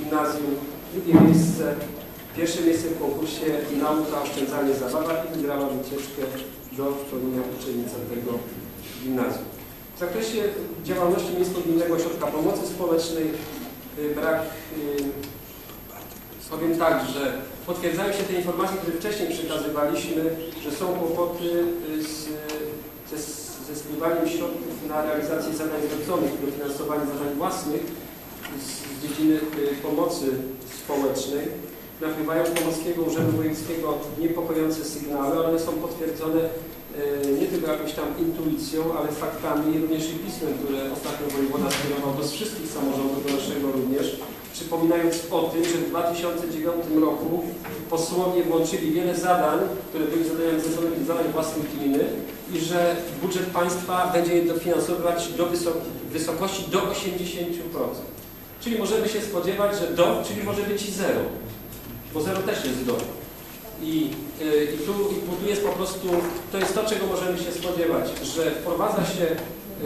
gimnazjum, drugie miejsce, pierwsze miejsce w konkursie Nauka, Oszczędzanie, Zabawa i wygrała wycieczkę do szkolenia uczennica tego gimnazjum. W zakresie działalności Miejsko-Gminnego Ośrodka Pomocy Społecznej y, brak, y, powiem tak, że potwierdzają się te informacje, które wcześniej przekazywaliśmy, że są kłopoty y, z, ze, ze środków na realizację zadań zleconych, dofinansowanie zadań własnych z, dziedziny y, pomocy społecznej. Napływają z Pomorskiego Urzędu Wojewódzkiego niepokojące sygnały, ale one są potwierdzone e, nie tylko jakąś tam intuicją, ale faktami, również i pismem, które ostatnio wojewoda skierował do wszystkich samorządów, do naszego również, przypominając o tym, że w 2009 roku posłowie włączyli wiele zadań, które były zadaniami zadań własnych gminy i że budżet państwa będzie je dofinansowywać do wysok- wysokości do 80%. Czyli możemy się spodziewać, że do, czyli może być i zero. Bo zero też jest do. I, y, i, tu, I jest po prostu, to jest to, czego możemy się spodziewać, że wprowadza się,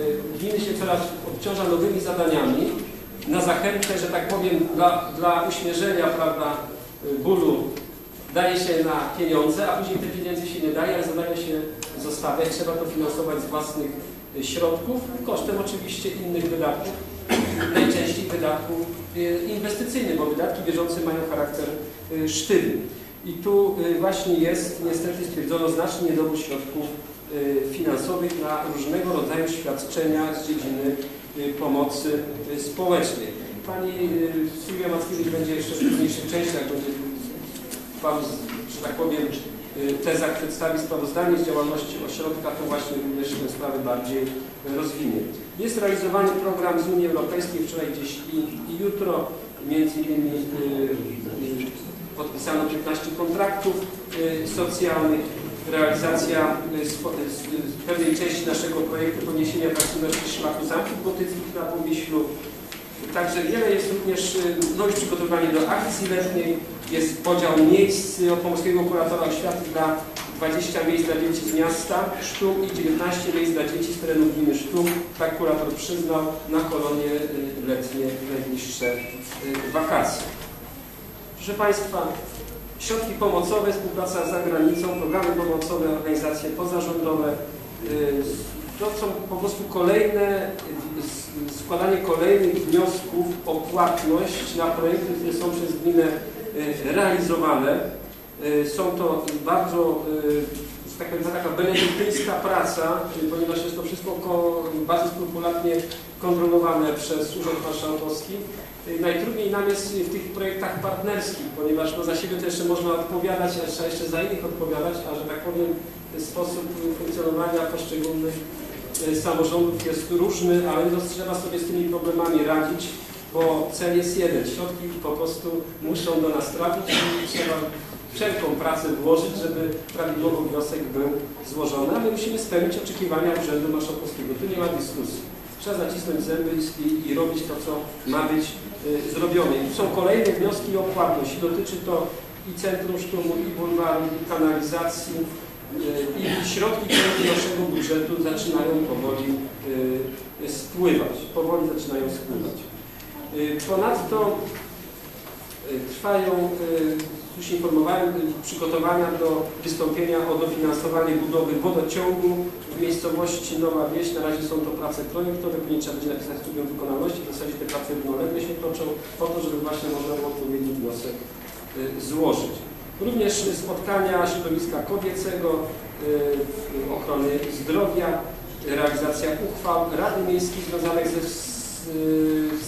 y, gminy się coraz obciąża nowymi zadaniami na zachętę, że tak powiem, dla, dla uśmierzenia, prawda, y, bólu daje się na pieniądze, a później te pieniędzy się nie daje, ale zadania się zostawia trzeba to finansować z własnych środków, kosztem oczywiście innych wydatków, najczęściej wydatków y, inwestycyjnych, bo wydatki bieżące mają charakter y, sztywny. I tu y, właśnie jest niestety stwierdzono znaczny niedobór środków finansowych na różnego rodzaju świadczenia z dziedziny pomocy społecznej. Pani Sylwia Mackiewicz będzie jeszcze w późniejszych częściach, będzie Wam, że tak powiem, tezach przedstawi sprawozdanie z działalności ośrodka, to właśnie również tę sprawę bardziej y, rozwinie. Jest realizowany program z Unii Europejskiej, wczoraj gdzieś i, i jutro, między innymi y, y, podpisano 15 kontraktów y, socjalnych, realizacja y, y, pewnej części naszego projektu podniesienia atrakcyjności szlaku zamków gotyckich na Powiślu. Także wiele jest również, y, no już przygotowanie do akcji letniej, jest podział miejsc od Pomorskiego Kuratora Oświaty dla 20 miejsc dla dzieci z miasta Sztum i 19 miejsc dla dzieci z terenu gminy Sztum. Tak kurator przyznał na kolonie y, letnie najbliższe y, wakacje. Proszę Państwa, środki pomocowe, współpraca za granicą, programy pomocowe, organizacje pozarządowe. To są po prostu kolejne, składanie kolejnych wniosków o płatność na projekty, które są przez gminę y, realizowane. Y, Są to bardzo, że tak taka benedyktynska praca, ponieważ jest to wszystko ko- bardzo skrupulatnie kontrolowane przez Urząd Marszałkowski. Najtrudniej nam jest w tych projektach partnerskich, ponieważ no, za siebie to jeszcze można odpowiadać, a trzeba jeszcze za innych odpowiadać, a że tak powiem sposób funkcjonowania poszczególnych samorządów jest różny, ale no, trzeba sobie z tymi problemami radzić, bo cel jest jeden. Środki po prostu muszą do nas trafić i trzeba wszelką pracę włożyć, żeby prawidłowo wniosek był złożony, a my musimy spełnić oczekiwania Urzędu Marszałkowskiego. Tu nie ma dyskusji. Trzeba zacisnąć zęby i, i robić to, co ma być y, zrobione. I są kolejne wnioski o płatność. Dotyczy to i Centrum Sztumu, i bulwaru, i kanalizacji. Y, I środki, do naszego budżetu zaczynają powoli y, spływać. Powoli zaczynają spływać. Y, Ponadto trwają, już informowałem, przygotowania do wystąpienia o dofinansowanie budowy wodociągu w miejscowości Nowa Wieś. Na razie są to prace projektowe, później trzeba będzie napisać studium wykonalności. W zasadzie te prace równolegle się toczą po to, żeby właśnie można było odpowiedni wniosek złożyć. Również y, spotkania środowiska kobiecego, y, y, ochrony zdrowia, y, realizacja uchwał Rady Miejskiej związanych ze, z-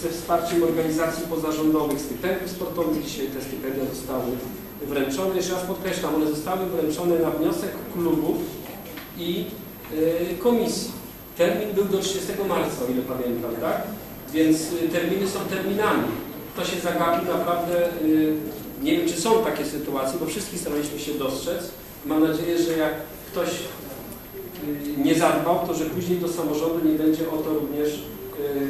ze wsparciem organizacji pozarządowych, stypendiów sportowych. Dzisiaj te stypendia zostały wręczone. Jeszcze raz podkreślam, one zostały wręczone na wniosek klubów i y, komisji. Termin był do 30 marca, o ile pamiętam, tak? Więc y, terminy są terminami. Kto się zagapił, naprawdę y, nie wiem, czy są takie sytuacje, bo wszystkich staraliśmy się dostrzec. Mam nadzieję, że jak ktoś y, nie zadbał, to że później do samorządu nie będzie o to również,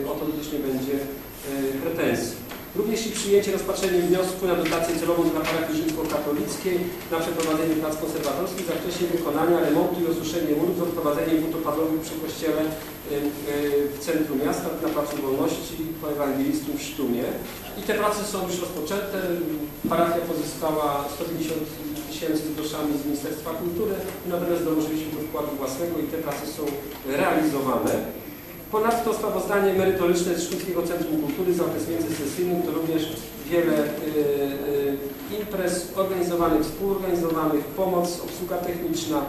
y, o to również nie będzie y, pretensji. Również i przyjęcie rozpatrzenie wniosku na dotację celową dla parafii rzymskokatolickiej na przeprowadzenie prac konserwatorskich w zakresie wykonania remontu i osuszenia murów z odprowadzeniem wódopadowych przy kościele y, y, w centrum miasta na Placu Wolności po ewangelickim w Sztumie. I te prace są już rozpoczęte. Parafia pozyskała 150 tysięcy groszami z Ministerstwa Kultury, natomiast dołożyliśmy do wkładu własnego i te prace są realizowane. Ponadto sprawozdanie merytoryczne z Szkółskiego Centrum Kultury za okres międzysesyjny to również wiele y, y, imprez organizowanych, współorganizowanych, pomoc, obsługa techniczna.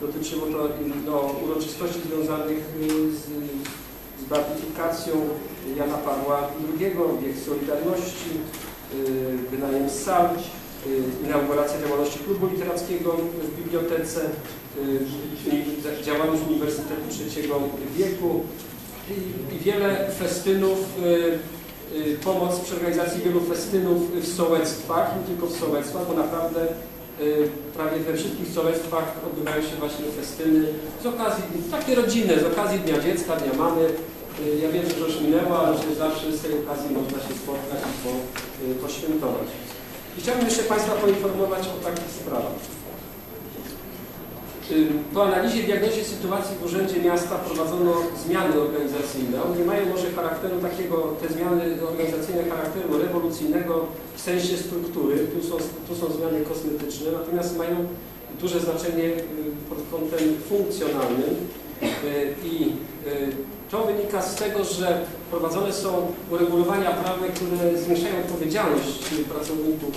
Dotyczyło to no, uroczystości związanych y, z, z beatyfikacją Jana Pawła II, wiek Solidarności, y, wynajem sal, y, inauguracja działalności klubu literackiego w bibliotece, y, y, działalność Uniwersytetu Trzeciego Wieku, i, wiele festynów, y, y, pomoc przy organizacji wielu festynów w sołectwach, nie tylko w sołectwach, bo naprawdę y, prawie we wszystkich sołectwach odbywają się właśnie festyny z okazji, takie rodzinne, z okazji Dnia Dziecka, Dnia Mamy. Ja wiem, że już minęło, ale że zawsze z tej okazji można się spotkać i po, poświętować. I chciałbym jeszcze Państwa poinformować o takich sprawach. Po analizie diagnozie sytuacji w Urzędzie Miasta prowadzono zmiany organizacyjne. One nie mają może charakteru takiego, te zmiany organizacyjne charakteru rewolucyjnego w sensie struktury. Tu są, tu są zmiany kosmetyczne, natomiast mają duże znaczenie y, pod kątem funkcjonalnym y, i y, to wynika z tego, że prowadzone są uregulowania prawne, które zwiększają odpowiedzialność pracowników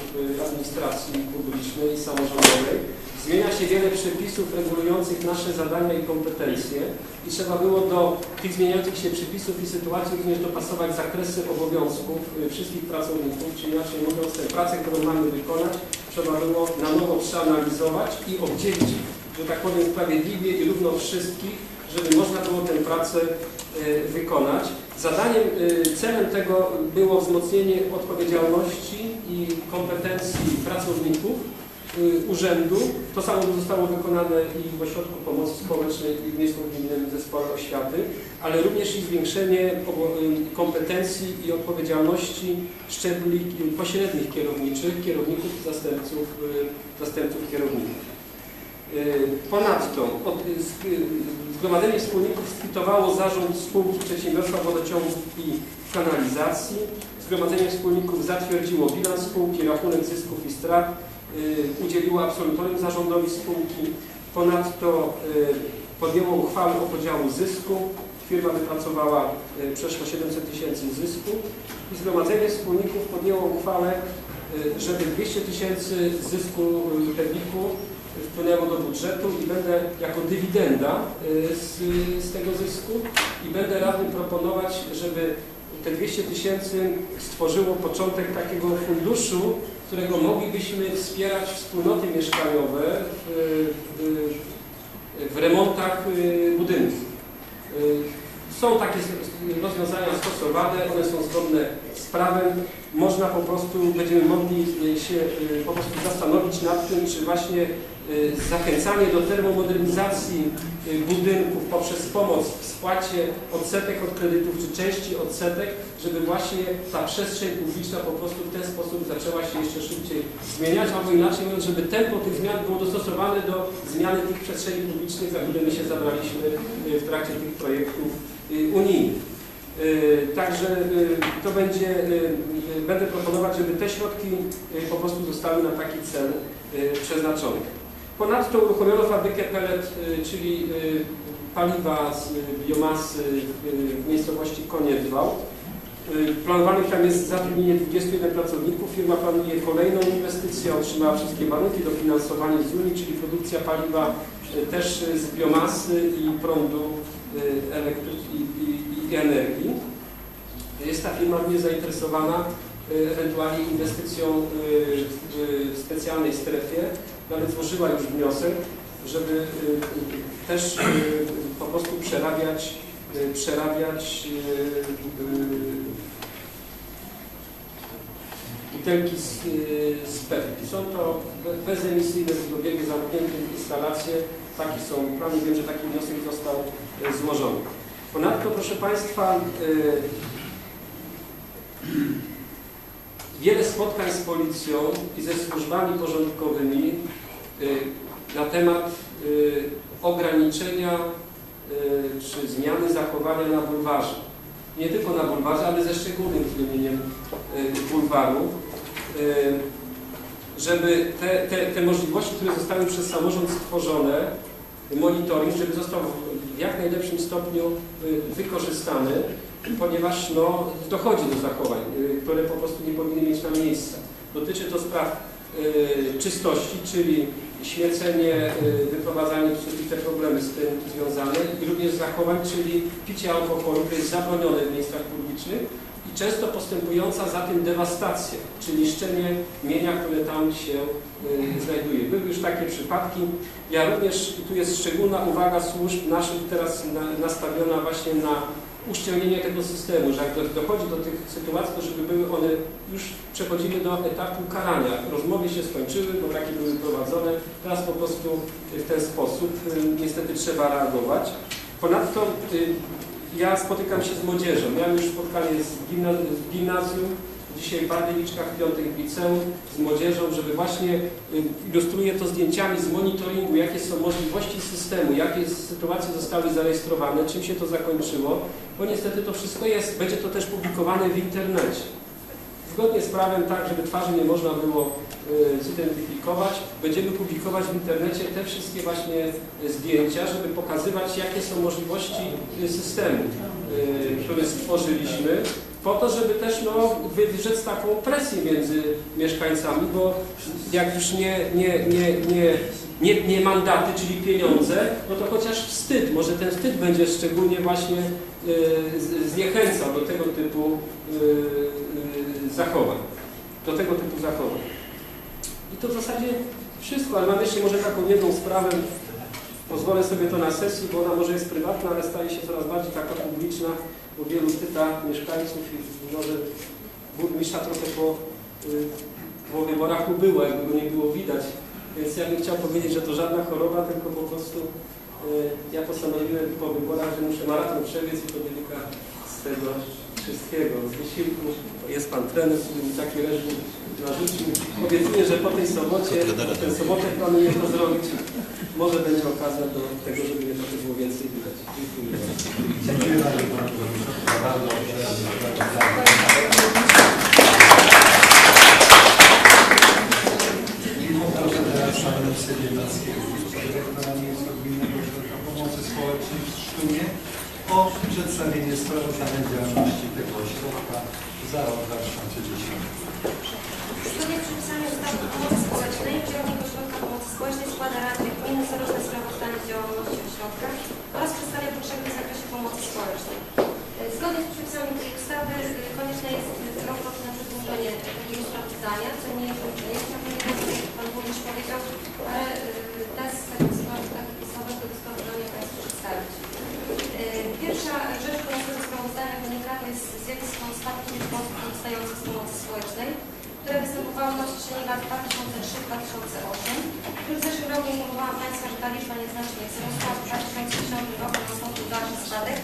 administracji publicznej i samorządowej się wiele przepisów regulujących nasze zadania i kompetencje i trzeba było do tych zmieniających się przepisów i sytuacji również dopasować zakresy obowiązków y, wszystkich pracowników, czy inaczej mówiąc, tę pracę, którą mamy wykonać, trzeba było na nowo przeanalizować i oddzielić, że tak powiem, sprawiedliwie i równo wszystkich, żeby można było tę pracę y, wykonać. Zadaniem, y, celem tego było wzmocnienie odpowiedzialności i kompetencji pracowników, urzędu. To samo zostało wykonane i w Ośrodku Pomocy Społecznej i w Miejscu Gminnym Zespole Oświaty, ale również i zwiększenie y, kompetencji i odpowiedzialności szczebli pośrednich kierowniczych, kierowników i zastępców, y, zastępców kierowników. Ponadto Zgromadzenie Wspólników skwitowało zarząd spółki przedsiębiorstwa wodociągów i kanalizacji. Zgromadzenie Wspólników zatwierdziło bilans spółki, rachunek zysków i strat, Y, udzieliło absolutorium zarządowi spółki. Ponadto y, podjęło uchwałę o podziału zysku. Firma wypracowała y, przeszło 700 tysięcy zysku i Zgromadzenie Wspólników podjęło uchwałę, żeby 200 tysięcy zysku Pewiku wpłynęło do budżetu i będę jako dywidenda z, z tego zysku i będę radny proponować, żeby te 200 tysięcy stworzyło początek takiego funduszu, którego moglibyśmy wspierać wspólnoty mieszkaniowe w, w, w remontach y, budynków. Y, są takie rozwiązania stosowane, one są zgodne z prawem. Można po prostu, będziemy mogli się y, po prostu zastanowić nad tym, czy właśnie zachęcanie do termomodernizacji y, budynków poprzez pomoc w spłacie odsetek od kredytów czy części odsetek, żeby właśnie ta przestrzeń publiczna po prostu w ten sposób zaczęła się jeszcze szybciej zmieniać, albo inaczej mówiąc, żeby tempo tych zmian było dostosowane do zmiany tych przestrzeni publicznych, za które my się zabraliśmy y, w trakcie tych projektów unijnych. Także to będzie, będę proponować, żeby te środki po prostu zostały na taki cel przeznaczone. Ponadto uruchomiono fabrykę pellet, y, czyli y, paliwa z biomasy w miejscowości Koniecwał. Y, planowanych tam jest zatrudnienie 21 pracowników. Firma planuje kolejną inwestycję, otrzymała wszystkie warunki dofinansowanie z Unii, czyli produkcja paliwa też z biomasy i prądu i, i, i energii. Jest ta firma również zainteresowana ewentualnie inwestycją w specjalnej strefie nawet złożyła już wniosek, żeby y, y, też y, po prostu przerabiać, przerabiać butelki z, z PET. Są to bezemisyjne, z biegu zamknięte instalacje. Takie są plany. Wiem, że taki wniosek został złożony. Ponadto, proszę Państwa, wiele spotkań z policją i ze służbami porządkowymi y, na temat y, ograniczenia y, czy zmiany zachowania na bulwarze. Nie tylko na bulwarze, ale ze szczególnym plemieniem y, bulwaru, y, żeby te, te, te możliwości, które zostały przez samorząd stworzone, monitoring, żeby został w jak najlepszym stopniu y, wykorzystany, ponieważ no, dochodzi do zachowań, y, które po prostu nie powinny mieć tam miejsca. Dotyczy to spraw y, czystości, czyli śmiecenie, y, wyprowadzanie wszystkich te problemy z tym związane i również zachowań, czyli picie alkoholu, które jest zabronione w miejscach publicznych i często postępująca za tym dewastacja, czyli niszczenie mienia, które tam się y, znajduje. Były już takie przypadki. Ja również, i tu jest szczególna uwaga służb naszych teraz na, nastawiona właśnie na uszczelnienie tego systemu, że jak do- dochodzi do tych sytuacji, to żeby były one już przechodziły do etapu karania. Rozmowy się skończyły, braki były prowadzone. Teraz po prostu w ten sposób y, niestety trzeba reagować. Ponadto y, ja spotykam się z młodzieżą. Miałem już spotkanie z w gimnazjum, dzisiaj w Bardyliczkach, w liceum, z młodzieżą, żeby właśnie y, ilustruję to zdjęciami z monitoringu, jakie są możliwości systemu, jakie sytuacje zostały zarejestrowane, czym się to zakończyło, bo niestety to wszystko jest, będzie to też publikowane w internecie. Zgodnie z prawem tak, żeby twarzy nie można było y, zidentyfikować, będziemy publikować w internecie te wszystkie właśnie y, zdjęcia, żeby pokazywać, jakie są możliwości y, systemu, który stworzyliśmy, po to, żeby też no, wywrzeć taką presję między mieszkańcami, bo jak już nie, nie, nie, nie, nie, nie mandaty, czyli pieniądze, no to chociaż wstyd, może ten wstyd będzie szczególnie właśnie zniechęcał do tego typu zachowań, do tego typu zachowań. I to w zasadzie wszystko, ale mam jeszcze może taką jedną sprawę, pozwolę sobie to na sesji, bo ona może jest prywatna, ale staje się coraz bardziej taka publiczna, bo wielu pyta mieszkańców i może burmistrza trochę po, y, po wyborach ubyło, jakby go nie było widać. Więc ja bym chciał powiedzieć, że to żadna choroba, tylko po prostu y, ja postanowiłem po wyborach, że muszę maraton przebiec i to wynika z tego wszystkiego, z wysiłku. Jest pan trener, który mi taki reżim narzucił. Obiecuję, że po tej sobocie, tę sobotę planuję to zrobić. Może będzie okazja do tego, żeby mnie trochę było więcej widać. Dziękuję bardzo. Dziękuję bardzo Proszę o przedstawienie sprawozdania działalności tego ośrodka za rok 2010. Zgodnie z przepisami ustawy pomocy społecznej, kierownik ośrodka pomocy społecznej składa Radzie Gminy coroczne sprawozdanie z działalności ośrodka oraz przedstawia potrzeby w zakresie pomocy społecznej. Zgodnie z przepisami tej ustawy e, konieczne jest e, rokroczne na przedłużenie takiego sprawozdania, co nie jest tak jak Pan Burmistrz powiedział, ale e, bez tego spraw- takiego podstawowego sprawozdania Państwu przedstawić. E, Pierwsza rzecz, która z tego sprawozdania wynika, to spadku liczby osób korzystających z pomocy społecznej które występowały na przestrzeni lat 2003-2008. Już w zeszłym roku informowałam Państwa, że ta liczba nieznacznie wzrosła. W 2010 roku nastąpił dalszy spadek.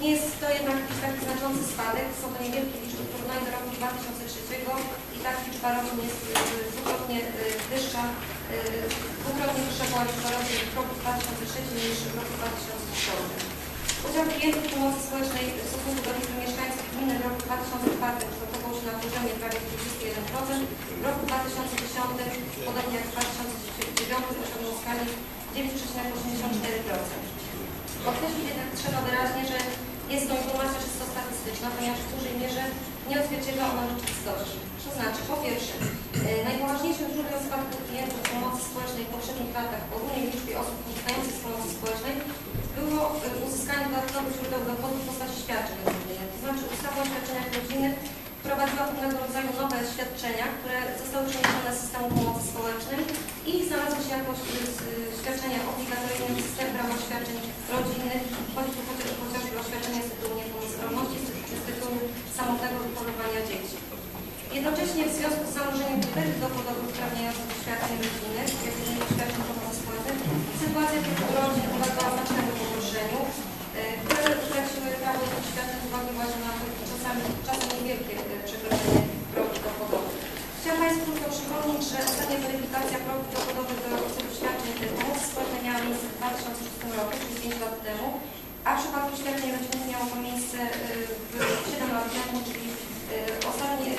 Nie jest to jednak taki znaczący spadek. Są to niewielkie liczby w porównaniu do roku 2003 i ta liczba rodzin jest y, dwukrotnie y, wyższa, y, dwukrotnie wyższa była liczba rodzin w roku 2003 niż w roku 2010. Udział klientów pomocy społecznej w stosunku do liczby mieszkańców gminy w roku 2004 kształtował się na poziomie prawie 21%, w roku 2010, podobnie jak w 2009, osiągnął skalę 9,84%. Podkreślić jednak trzeba wyraźnie, że jest to informacja czysto statystyczna, ponieważ w dużej mierze nie odzwierciedla ona rzeczywistości. To znaczy, po pierwsze, yy, najpoważniejszym źródłem spadku klientów pomocy społecznej w poprzednich latach w ogólnej liczbie osób korzystających z pomocy społecznej było yy, uzyskanie dodatkowych źródeł dochodu w postaci świadczeń rodzinnych. To znaczy, ustawa o świadczeniach rodzinnych wprowadziła pewnego rodzaju nowe świadczenia, które zostały przeniesione z systemu pomocy społecznej i znalazły się jako yy, świadczenia obligatoryjne w systemie ramach świadczeń rodzinnych. Chodzi tu chociaż- chociażby o świadczenia z tytułu niepełnosprawności z tytułu samotnego wychowywania dzieci. Jednocześnie w związku z założeniem kryteriów dochodowych uprawniających do świadczeń rodzinnych, jak również świadczeń pomocy społecznej, sytuacja tych rodzin uległa znacznemu do świadczeń z uwagi właśnie na to czasami, czasem niewielkie e, przekroczenie progu dochodowego. Państwu tylko przypomnieć, że ostatnia weryfikacja progów dochodowych do celu świadczeń pomocy społecznej miała miejsce w 2006 roku, czyli 5 lat temu, a w przypadku świadczeń rodzinnych miało to miejsce y, w 7 lat temu, czyli y, ostatnie